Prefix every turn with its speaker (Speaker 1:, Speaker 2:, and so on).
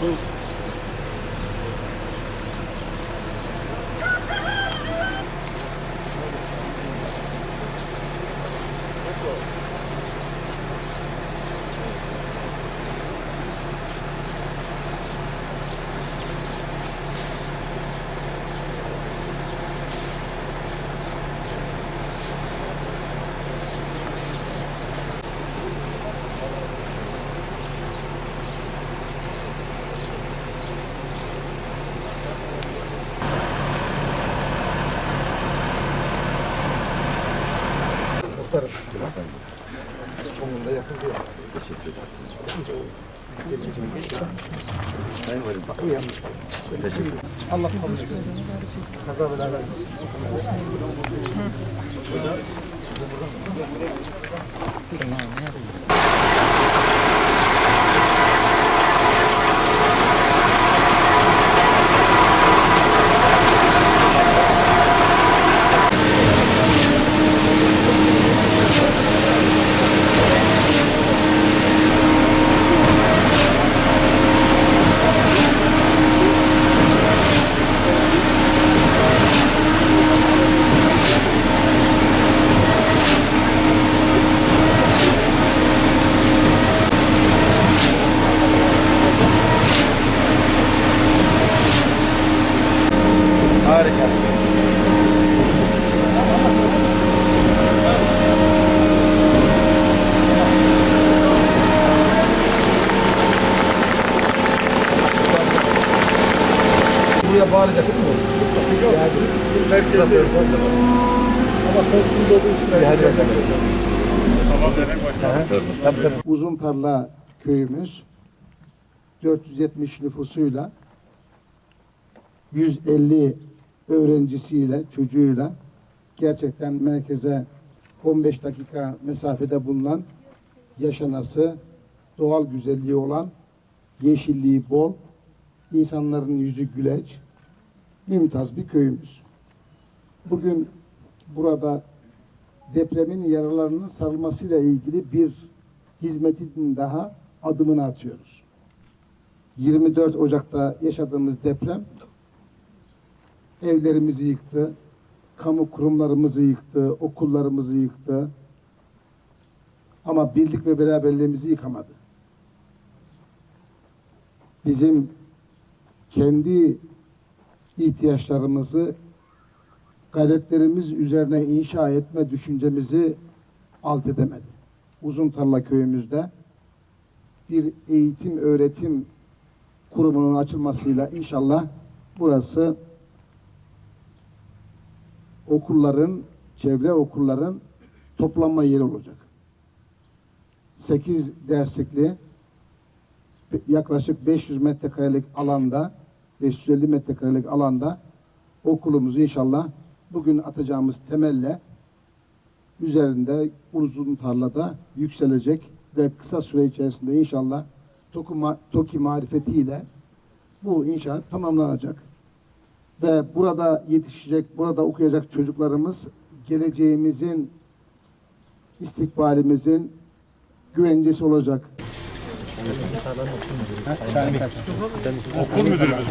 Speaker 1: Move. Sonunda yapıldı.
Speaker 2: Teşekkür ederim. Sayın Valim. Teşekkür ederim.
Speaker 1: Allah kabul etsin. Kaza bela vermesin. Harika. Buraya bağlayacak değil mi? Yok. Merkezde Ama konusunda olduğu için tabii. Uzuntarla köyümüz 470 nüfusuyla 150 öğrencisiyle, çocuğuyla gerçekten merkeze 15 dakika mesafede bulunan yaşanası, doğal güzelliği olan, yeşilliği bol, insanların yüzü güleç, mümtaz bir köyümüz. Bugün burada depremin yaralarının sarılmasıyla ilgili bir hizmetin daha adımını atıyoruz. 24 Ocak'ta yaşadığımız deprem evlerimizi yıktı, kamu kurumlarımızı yıktı, okullarımızı yıktı. Ama birlik ve beraberliğimizi yıkamadı. Bizim kendi ihtiyaçlarımızı gayretlerimiz üzerine inşa etme düşüncemizi alt edemedi. Uzuntarla köyümüzde bir eğitim öğretim kurumunun açılmasıyla inşallah burası okulların, çevre okulların toplanma yeri olacak. 8 derslikli yaklaşık 500 metrekarelik alanda 550 metrekarelik alanda okulumuz inşallah bugün atacağımız temelle üzerinde uzun tarlada yükselecek ve kısa süre içerisinde inşallah TOKİ marifetiyle bu inşaat tamamlanacak. Ve burada yetişecek, burada okuyacak çocuklarımız geleceğimizin, istikbalimizin güvencesi olacak.
Speaker 3: Okul müdürümüz.